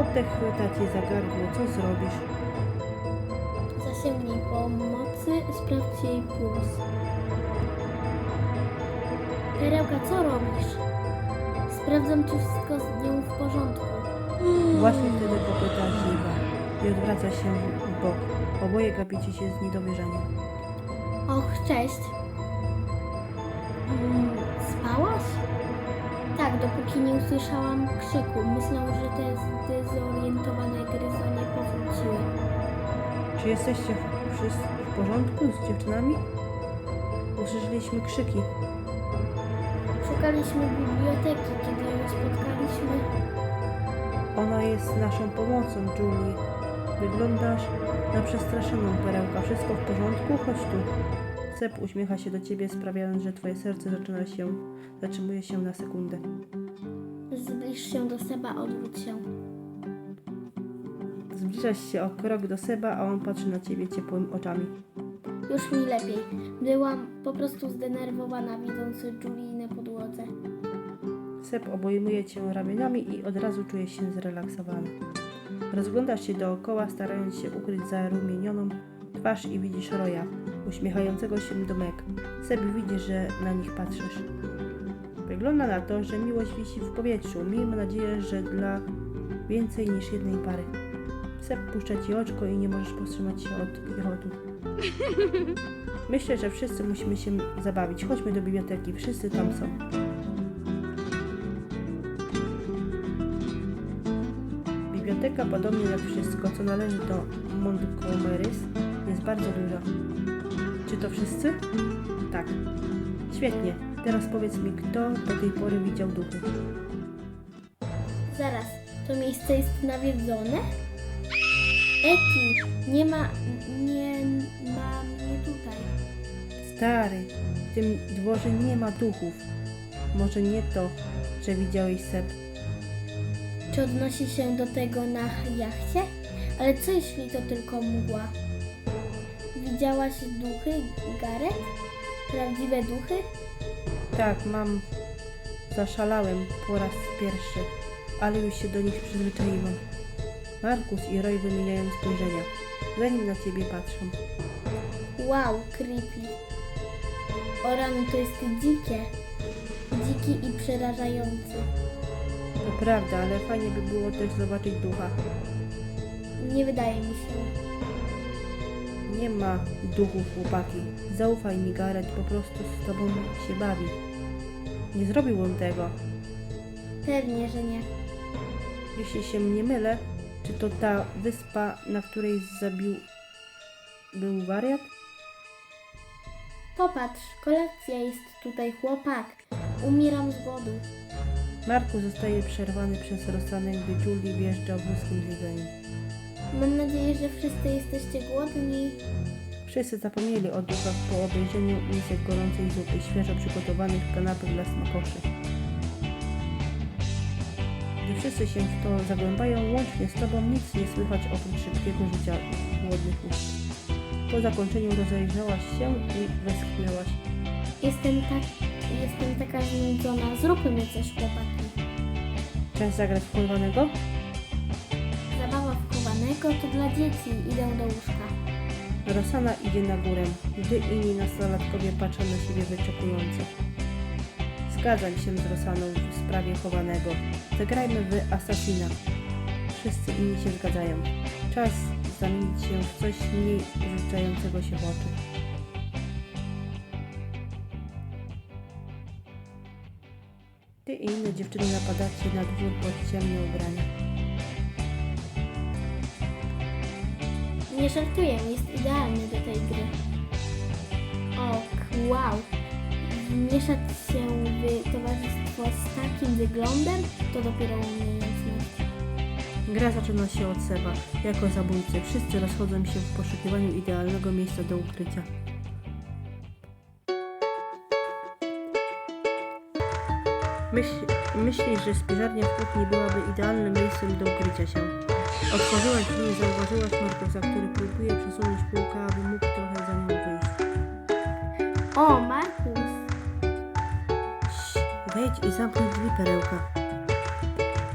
Oddech chwyta cię za gardło. Co zrobisz? Zasięgnij pomocy, sprawdź jej puls. Perełka, co robisz? Sprawdzam, czy wszystko z nią w porządku. Właśnie wtedy kopyta ziewa i odwraca się w bok. Oboje gapicie się z niedowierzaniem. Och, cześć. Mm, spałaś? Tak, dopóki nie usłyszałam krzyku. Myślałam, że te zdezorientowane gryzonie powróciły. Czy jesteście w- wszyscy w porządku z dziewczynami? Usłyszeliśmy krzyki. Szukaliśmy biblioteki, kiedy ją spotkaliśmy. Ona jest naszą pomocą, Julie. Wyglądasz na przestraszoną perełka. Wszystko w porządku? Chodź tu. Sep uśmiecha się do ciebie, sprawiając, że twoje serce zaczyna się, zatrzymuje się na sekundę. Zbliż się do Seba, odwróć się. Zbliżasz się o krok do Seba, a on patrzy na ciebie ciepłymi oczami. Już mi lepiej. Byłam po prostu zdenerwowana, widząc Julii na podłodze. Sep obejmuje cię ramionami i od razu czujesz się zrelaksowany. Rozglądasz się dookoła, starając się ukryć zarumienioną twarz i widzisz Roya, uśmiechającego się do Meg. Sep widzi, że na nich patrzysz. Wygląda na to, że miłość wisi w powietrzu. Miejmy nadzieję, że dla więcej niż jednej pary. Sep puszcza ci oczko i nie możesz powstrzymać się od piechotu. Myślę, że wszyscy musimy się zabawić. Chodźmy do biblioteki, wszyscy tam są. Biblioteka, podobnie jak wszystko, co należy do Montgomerys, jest bardzo duża. Czy to wszyscy? Tak. Świetnie. Teraz powiedz mi, kto do tej pory widział duchy? Zaraz, to miejsce jest nawiedzone? Eki, nie ma, nie ma mnie tutaj. Stary, w tym dworze nie ma duchów. Może nie to, że widziałeś Seb. Czy odnosi się do tego na jachcie? Ale co jeśli to tylko mgła? Widziałaś duchy, Gareth? Prawdziwe duchy? Tak, mam. Zaszalałem po raz pierwszy, ale już się do nich przyzwyczaiłem. Markus i Roy wymieniają spojrzenia, zanim na ciebie patrzą. Wow, creepy. O rany, to jest dzikie. Dziki i przerażający. To prawda, ale fajnie by było też zobaczyć ducha. Nie wydaje mi się. Nie ma duchów, chłopaki. Zaufaj mi, Gareth, po prostu z tobą się bawi. Nie zrobiłbym tego. Pewnie, że nie. Jeśli się nie mylę, czy to ta wyspa, na której zabił... był wariat? Popatrz, kolacja jest tutaj, chłopak. Umieram z głodu. Marku zostaje przerwany przez Rosanę, gdy Julie wjeżdża wózkiem z jedzeniem. Mam nadzieję, że wszyscy jesteście głodni. Wszyscy zapomnieli o duchach po obejrzeniu misek gorącej zupy, świeżo przygotowanych kanapek dla smakoszy. Gdy wszyscy się w to zagłębają, łącznie z tobą nic nie słychać oprócz szybkiego życia głodnych ust. Po zakończeniu rozejrzałaś się i westchnęłaś. Jestem tak, jestem taka znudzona. Zróbmy coś, chłopaki. Czas zagrać w chowanego? Wchowanego to dla dzieci. Idę do łóżka. Rosana idzie na górę, gdy inni nastolatkowie patrzą na siebie wyczekująco. Zgadzam się z Rosaną w sprawie chowanego. Zagrajmy w Assassina. Wszyscy inni się zgadzają. Czas zamienić się w coś mniej rzucającego się w oczy. Ty i inne dziewczyny napadacie na dwór pod ciemne ubrania. Nie żartuję, jest idealny do tej gry. Och, wow. Wmieszać się w towarzystwo z takim wyglądem to dopiero umiejętność. Gra zaczyna się od Seba. Jako zabójcy wszyscy rozchodzą się w poszukiwaniu idealnego miejsca do ukrycia. Myśl, myślisz, że spiżarnia w kuchni byłaby idealnym miejscem do ukrycia się. Otworzyłaś drzwi i zauważyłaś Markusa, który próbuje przesunąć półkę, aby mógł trochę za nią wyjść. O, Markus! Wejdź i zamknij drzwi, perełka.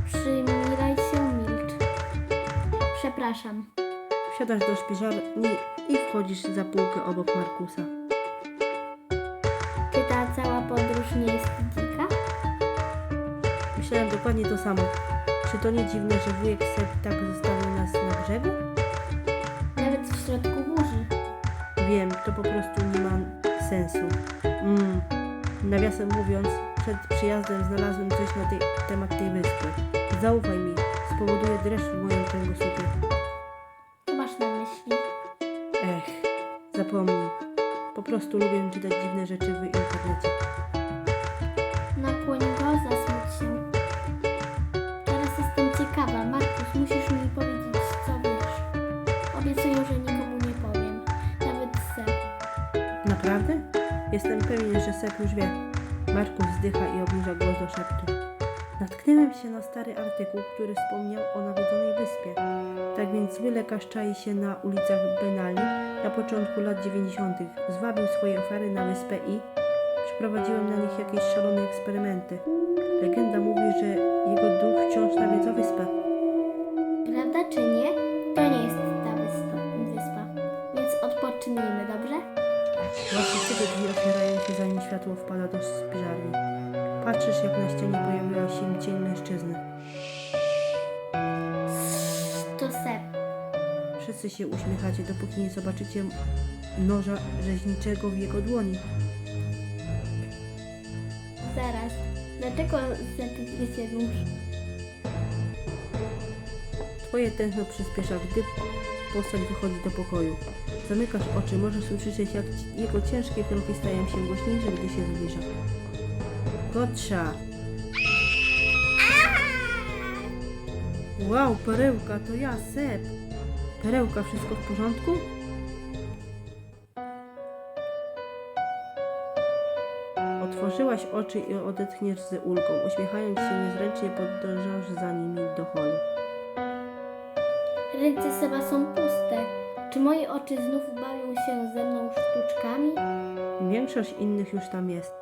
Przymilaj się, milcz. Przepraszam. Wsiadasz do szpiżarni i wchodzisz za półkę obok Markusa. Czy ta cała podróż nie jest dzika? Myślałem dokładnie to samo. Czy to nie dziwne, że wujek Seb tak zostawił nas na brzegu? Nawet w środku burzy. Wiem, to po prostu nie ma sensu. Mm. Nawiasem mówiąc, przed przyjazdem znalazłem coś na tej, temat tej wyspy. Zaufaj mi, spowoduje dreszcz w moim kręgosłupie. Co masz na myśli? Ech, zapomnij. Po prostu lubię czytać dziwne rzeczy w internecie. Nakłoń Naprawdę? Jestem pewien, że Seb już wie. Markus wzdycha i obniża głos do szeptu. Natknąłem się na stary artykuł, który wspomniał o nawiedzonej wyspie. Tak więc zły lekarz czai się na ulicach Benali na początku lat 90. Zwabił swoje ofiary na wyspę i przeprowadziłem na nich jakieś szalone eksperymenty. Legenda mówi, że jego duch wciąż nawiedza wyspę. Wpada do spiżarni. Patrzysz, jak na ścianie pojawia się cień mężczyzny. To Seb. Wszyscy się uśmiechacie, dopóki nie zobaczycie noża rzeźniczego w jego dłoni. Zaraz. Dlaczego Seb gryzie nóż? Twoje tętno przyspiesza, gdy postać wychodzi do pokoju. Zamykasz oczy, możesz usłyszeć, jak jego ciężkie kroki stają się głośniejsze, gdy się zbliża. Gotrza! Wow, perełka, to ja, Seb! Perełka, wszystko w porządku? Otworzyłaś oczy i odetchniesz z ulgą. Uśmiechając się niezręcznie podążasz za nimi do holu. Ręce Seba są puste. Czy moje oczy znów bawią się ze mną sztuczkami? Większość innych już tam jest.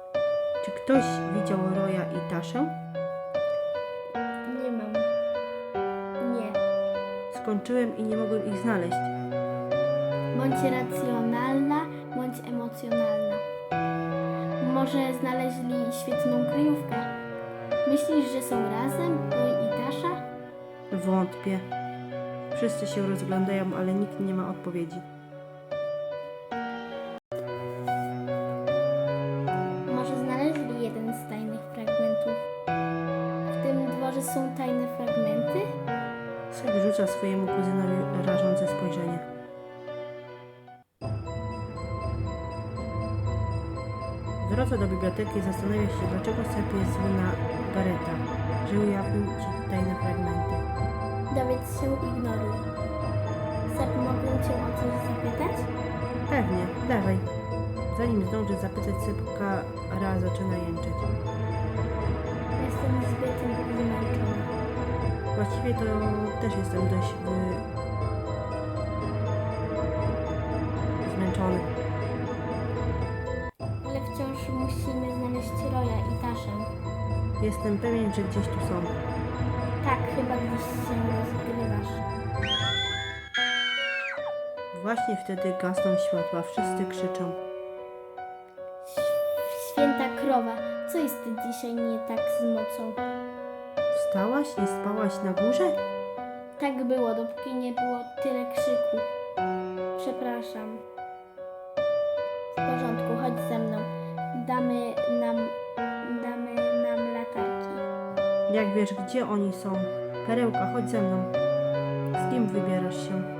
Czy ktoś widział Roya i Taszę? Nie mam. Nie. Skończyłem i nie mogłem ich znaleźć. Bądź racjonalna, bądź emocjonalna. Może znaleźli świetną kryjówkę. Myślisz, że są razem, Roy i Tasza? Wątpię. Wszyscy się rozglądają, ale nikt nie ma odpowiedzi. Może znaleźli jeden z tajnych fragmentów. W tym dworze są tajne fragmenty? Seb rzuca swojemu kuzynowi rażące spojrzenie. W drodze do biblioteki zastanawia się, dlaczego Seb jest zły na że ujawnił ci tajne fragmenty. Dowiedz się, ignoruj. Seb, mogę cię o coś zapytać? Pewnie, dawaj. Zanim zdąży zapytać, Sepka Ra zaczyna jęczeć. Jestem zbyt zmęczona. Właściwie to też jestem dość wy... zmęczony. Ale wciąż musimy znaleźć Roya i Taszę. Jestem pewien, że gdzieś tu są. Właśnie wtedy gasną światła, wszyscy krzyczą. Święta krowa, co jest dzisiaj nie tak z mocą? Wstałaś i spałaś na górze? Tak było, dopóki nie było tyle krzyku. Przepraszam. W porządku, chodź ze mną. Damy nam, damy nam latarki. Jak wiesz, gdzie oni są? Perełka, chodź ze mną. Z kim wybierasz się?